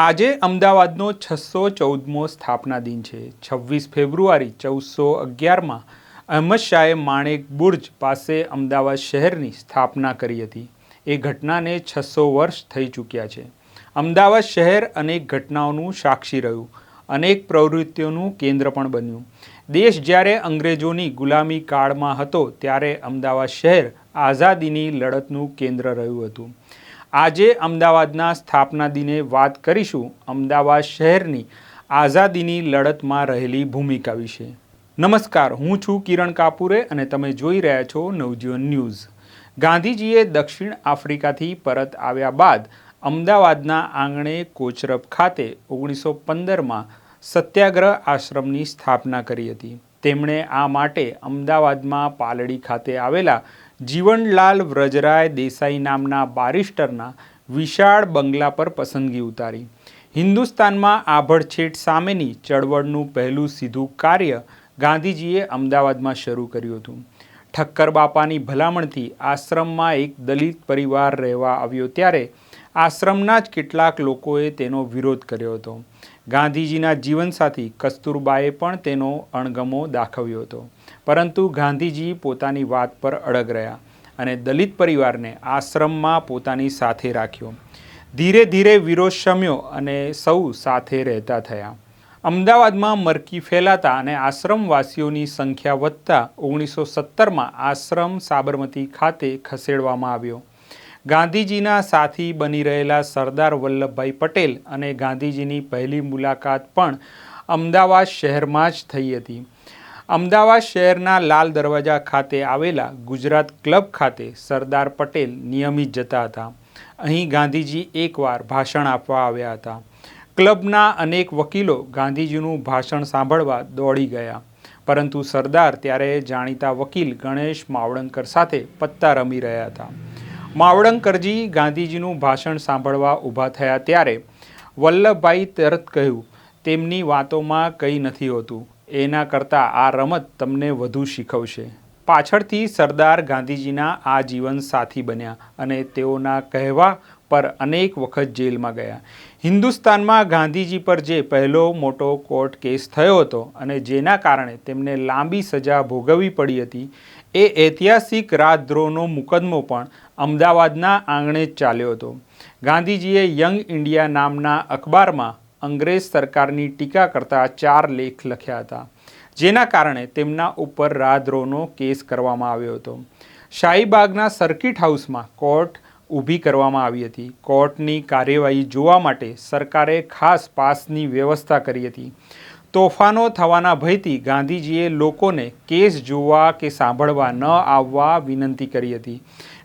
આજે અમદાવાદનો છસો ચૌદમો સ્થાપના દિન છે. છવ્વીસ ફેબ્રુઆરી ચૌદસો અગિયારમાં અહમદ શાહે માણેક બુર્જ પાસે અમદાવાદ શહેરની સ્થાપના કરી હતી. એ ઘટનાને છસો વર્ષ થઈ ચૂક્યા છે. અમદાવાદ શહેર અનેક ઘટનાઓનું સાક્ષી રહ્યું. અનેક પ્રવૃત્તિઓનું કેન્દ્ર પણ બન્યું. દેશ જ્યારે અંગ્રેજોની ગુલામી કાળમાં હતો, ત્યારે અમદાવાદ શહેર આઝાદીની લડતનું કેન્દ્ર રહ્યું હતું. આજે અમદાવાદના સ્થાપના દિને વાત કરીશું અમદાવાદ શહેરની આઝાદીની લડતમાં રહેલી ભૂમિકા વિશે. નમસ્કાર, હું છું કિરણ કાપુરે અને તમે જોઈ રહ્યા છો નવજીવન ન્યૂઝ. ગાંધીજીએ દક્ષિણ આફ્રિકાથી પરત આવ્યા બાદ અમદાવાદના આંગણે કોચરબ ખાતે ઓગણીસો પંદરમાં સત્યાગ્રહ આશ્રમની સ્થાપના કરી હતી. તેમણે આ માટે અમદાવાદમાં પાલડી ખાતે આવેલા જીવનલાલ વ્રજરાય દેસાઈ નામના બારિસ્ટરના વિશાળ બંગલા પર પસંદગી ઉતારી. હિન્દુસ્તાનમાં આભડછેટ સામેની ચળવળનું પહેલું સીધું કાર્ય ગાંધીજીએ અમદાવાદમાં શરૂ કર્યું હતું. ઠક્કર બાપાની ભલામણથી આશ્રમમાં એક દલિત પરિવાર રહેવા આવ્યો ત્યારે આશ્રમના જ કેટલાક લોકોએ તેનો વિરોધ કર્યો હતો. ગાંધીજીના જીવનસાથી કસ્તુરબાએ પણ તેનો અણગમો દાખવ્યો હતો. પરંતુ ગાંધીજી પોતાની વાત પર અડગ રહ્યા અને દલિત પરિવારને આશ્રમમાં પોતાની સાથે રાખ્યો. ધીરે ધીરે વિરોધ શમ્યો અને સૌ સાથે રહેતા થયા. અમદાવાદમાં મરકી ફેલાતા અને આશ્રમવાસીઓની સંખ્યા વધતા ઓગણીસો સત્તરમાં આશ્રમ સાબરમતી ખાતે ખસેડવામાં આવ્યો. ગાંધીજીના સાથી બની રહેલા સરદાર વલ્લભભાઈ પટેલ અને ગાંધીજીની પહેલી મુલાકાત પણ અમદાવાદ શહેરમાં જ થઈ હતી. અમદાવાદ શહેરના લાલ દરવાજા ખાતે આવેલા ગુજરાત ક્લબ ખાતે સરદાર પટેલ નિયમિત જતા હતા. અહીં ગાંધીજી એકવાર ભાષણ આપવા આવ્યા હતા. ક્લબના અનેક વકીલો ગાંધીજીનું ભાષણ સાંભળવા દોડી ગયા. પરંતુ સરદાર ત્યારે જાણીતા વકીલ ગણેશ માવડંકર સાથે પત્તા રમી રહ્યા હતા. માવડંકરજી ગાંધીજીનું ભાષણ સાંભળવા ઊભા થયા ત્યારે વલ્લભભાઈ તરત કહ્યું, તેમની વાતોમાં કંઈ નથી હોતું. એના કરતાં આ રમત તમને વધુ શીખવશે. પાછળથી સરદાર ગાંધીજીના આ જીવન સાથી બન્યા અને તેઓના કહેવા પર અનેક વખત જેલમાં ગયા. હિન્દુસ્તાનમાં ગાંધીજી પર જે પહેલો મોટો કોર્ટ કેસ થયો હતો અને જેના કારણે તેમને લાંબી સજા ભોગવવી પડી હતી એ ઐતિહાસિક રાજદ્રોહનો મુકદમો પણ અમદાવાદના આંગણે જ ચાલ્યો હતો. ગાંધીજીએ યંગ ઇન્ડિયા નામના અખબારમાં અંગ્રેજ સરકારની ટીકા કરતા ચાર લેખ લખ્યા હતા, જેના કારણે તેમના ઉપર રાજદ્રોહનો કેસ કરવામાં આવ્યો હતો. શાહીબાગના સર્કિટ હાઉસમાં કોર્ટ ઊભી કરવામાં આવી હતી. કોર્ટની કાર્યવાહી જોવા માટે સરકારે ખાસ પાસની વ્યવસ્થા કરી હતી. તોફાનો થવાના ભયથી ગાંધીજીએ લોકોને કેસ જોવા કે સાંભળવા ન આવવા વિનંતી કરી હતી.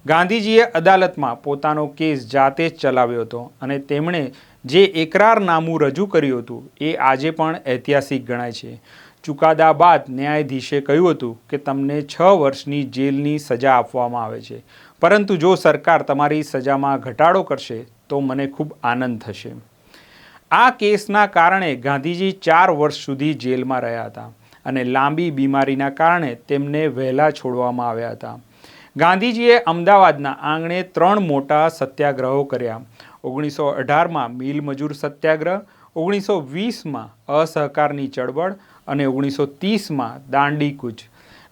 ગાંધીજીએ અદાલતમાં પોતાનો કેસ જાતે જ ચલાવ્યો હતો અને તેમણે જે એકરારનામું રજૂ કર્યું હતું એ આજે પણ ઐતિહાસિક ગણાય છે. ચુકાદા બાદ ન્યાયાધીશે કહ્યું હતું કે તમને છ વર્ષની જેલની સજા આપવામાં આવે છે. પરંતુ જો સરકાર તમારી સજામાં ઘટાડો કરશે તો મને ખૂબ આનંદ થશે. આ કેસના કારણે ગાંધીજી ચાર વર્ષ સુધી જેલમાં રહ્યા હતા અને લાંબી બીમારીના કારણે તેમને વહેલા છોડવામાં આવ્યા હતા. ગાંધીજીએ અમદાવાદના આંગણે ત્રણ મોટા સત્યાગ્રહો કર્યા. ઓગણીસો અઢારમાં મિલ મજૂર સત્યાગ્રહ, ઓગણીસો વીસમાં અસહકારની ચળવળ અને ઓગણીસો ત્રીસમાં દાંડી કૂચ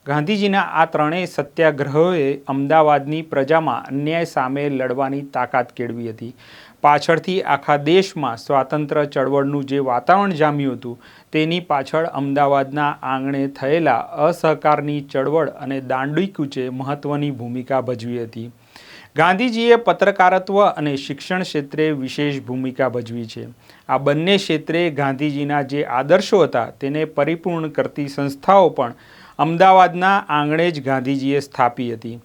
ગાંધીજીના આ ત્રણેય સત્યાગ્રહોએ અમદાવાદની પ્રજામાં અન્યાય સામે લડવાની તાકાત કેળવી હતી. પાછળથી આખા દેશમાં સ્વાતંત્ર્ય ચળવળનું જે વાતાવરણ જામ્યું હતું, તેની પાછળ અમદાવાદના આંગણે થયેલા અસહકારની ચળવળ અને દાંડી કૂચે મહત્ત્વની ભૂમિકા ભજવી હતી. ગાંધીજીએ પત્રકારત્વ અને શિક્ષણ ક્ષેત્રે વિશેષ ભૂમિકા ભજવી છે. આ બંને ક્ષેત્રે ગાંધીજીના જે આદર્શો હતા, તેને પરિપૂર્ણ કરતી સંસ્થાઓ પણ અમદાવાદના આંગણે જ ગાંધીજીએ સ્થાપી હતી.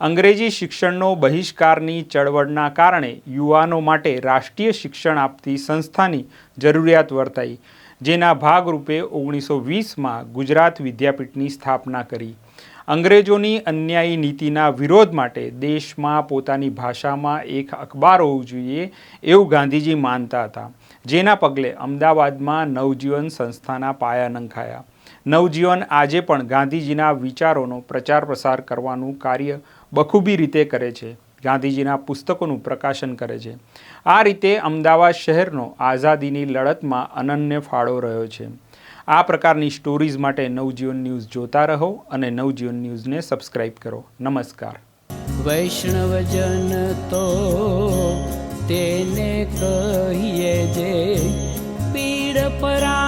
અંગ્રેજી શિક્ષણનો બહિષ્કારની ચળવળના કારણે યુવાનો માટે રાષ્ટ્રીય શિક્ષણ આપતી સંસ્થાની જરૂરિયાત વર્તાઈ, જેના ભાગરૂપે ઓગણીસો વીસમાં ગુજરાત વિદ્યાપીઠની સ્થાપના કરી. અંગ્રેજોની અન્યાયી નીતિના વિરોધ માટે દેશમાં પોતાની ભાષામાં એક અખબાર હોવું જોઈએ એવું ગાંધીજી માનતા હતા, જેના પગલે અમદાવાદમાં નવજીવન સંસ્થાના પાયા નંખાયા. નવજીવન આજે પણ ગાંધીજીના વિચારોનો પ્રચાર પ્રસાર કરવાનું કાર્ય બખૂબી રીતે કરે છે. ગાંધીજીના પુસ્તકોનું પ્રકાશન કરે છે. આ રીતે અમદાવાદ શહેરનો આઝાદીની લડતમાં અનન્ય ફાળો રહ્યો છે. આ પ્રકારની સ્ટોરીઝ માટે નવજીવન ન્યૂઝ જોતા રહો અને નવજીવન ન્યૂઝને સબસ્ક્રાઇબ કરો. નમસ્કાર. વૈષ્ણવજન તો તેને કહીએ જે પીડ પરા